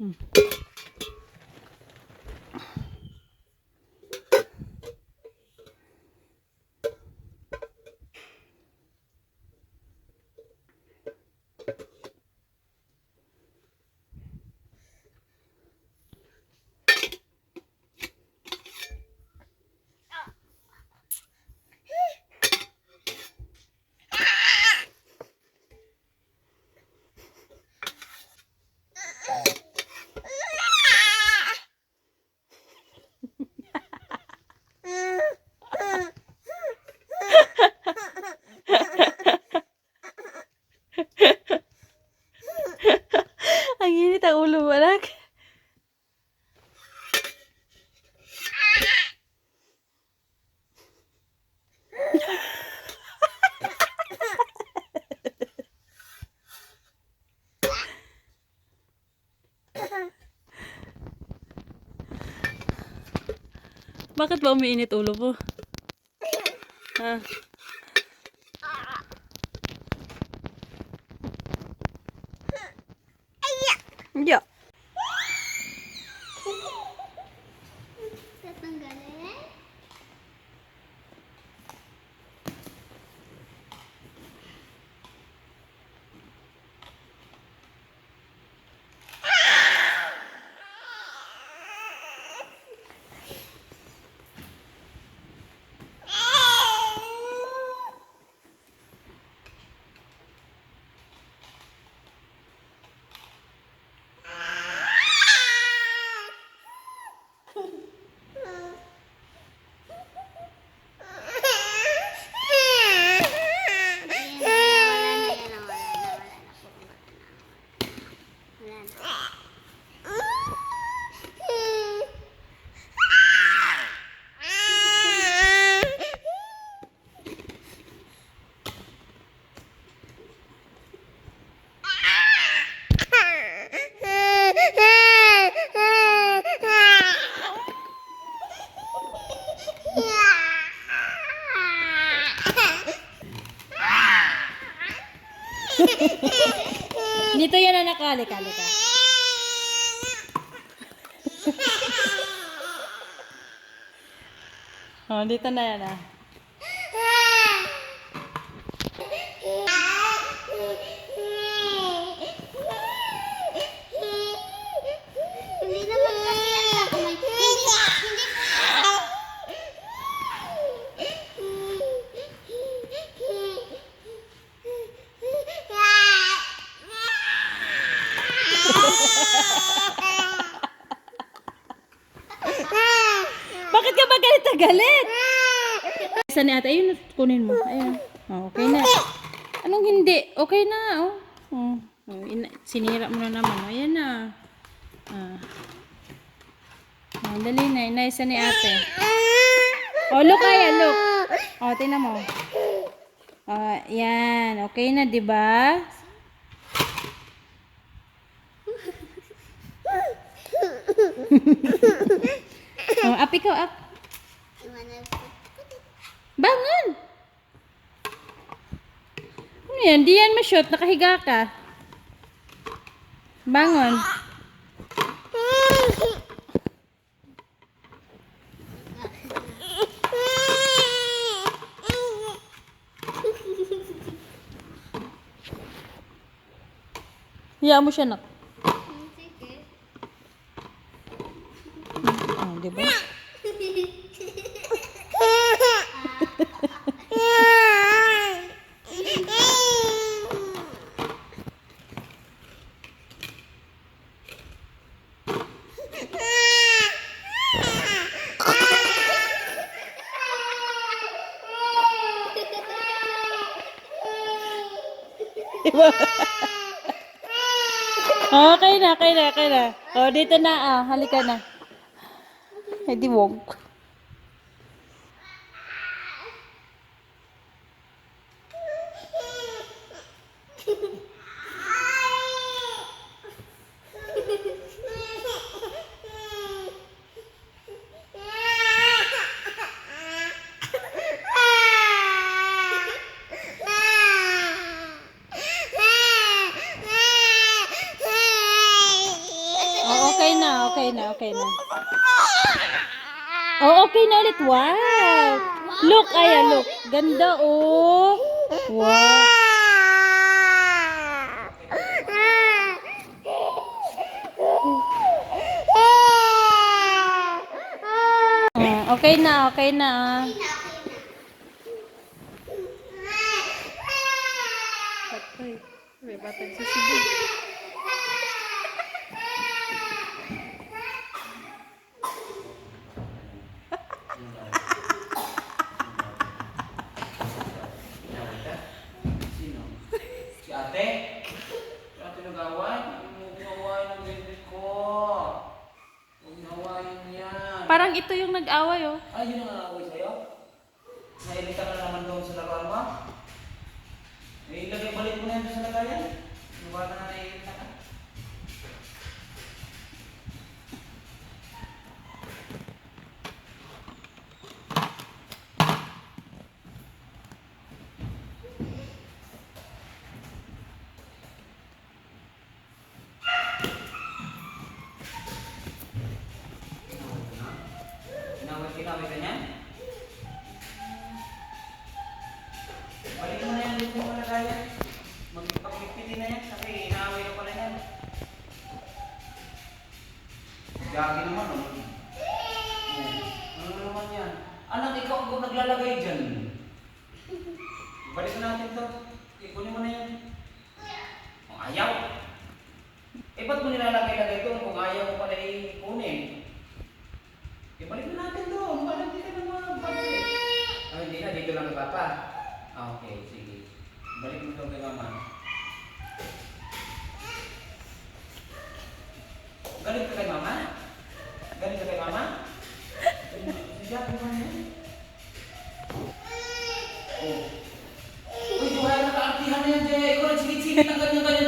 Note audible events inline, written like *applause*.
Ayan oh. Hmm. Ang init ang ulo mo, anak. Bakit ba umiinit ulo mo? Ha? Dito yan anak, halika, halika. *laughs* Oh, dito na yan ah. Hindi naman kasi yan sa kamay. Hindi, hindi po. Bakit ka ba galit na galit? Isa ni ate, ayun, kunin mo. Ayun. Oh, okay na. Anong hindi? Okay na, oh. Oh, oh, ina- sinira mo na naman. Oh, ayan na. Ah. Oh, dali na. Inaisa ni ate. Oh, look kaya, look. Oh, tingnan mo. Oh, yan. Okay na, di ba? *laughs* oh, up ikaw, up. Bangon! Ano yan? Di yan ma-shot. Nakahiga ka. Bangon. Hiya mo siya, nak. *laughs* Okay na, okay na, okay na. Oh, dito na, ah. Halika na. Eh, di wog. Okay na. Oh, okay na ulit. Wow. Look, Aya, look. Ganda, oh. Wow. Okay na, okay na. Patay. May batang sisibig. Sino? Ate? Si ate nag-away? Huwag nag-away ng bibig ko. Huwag nag-awayin yan. Parang ito yung nag-away, oh. Ay, yun ang nag-away sa'yo? Nailita ka na naman doon sa laruan mo? Eh, ilagay balik mo na yan sa lagayan. Ano ba na 50 na yan. Kasi inaaway ko pala yan. Gagi naman, oh. Ano naman yan? Anak, ikaw ang naglalagay dyan. Balik natin to. Ipunin mo na yan. Oh, ayaw. Eh, ba't mo nilalagay? никогда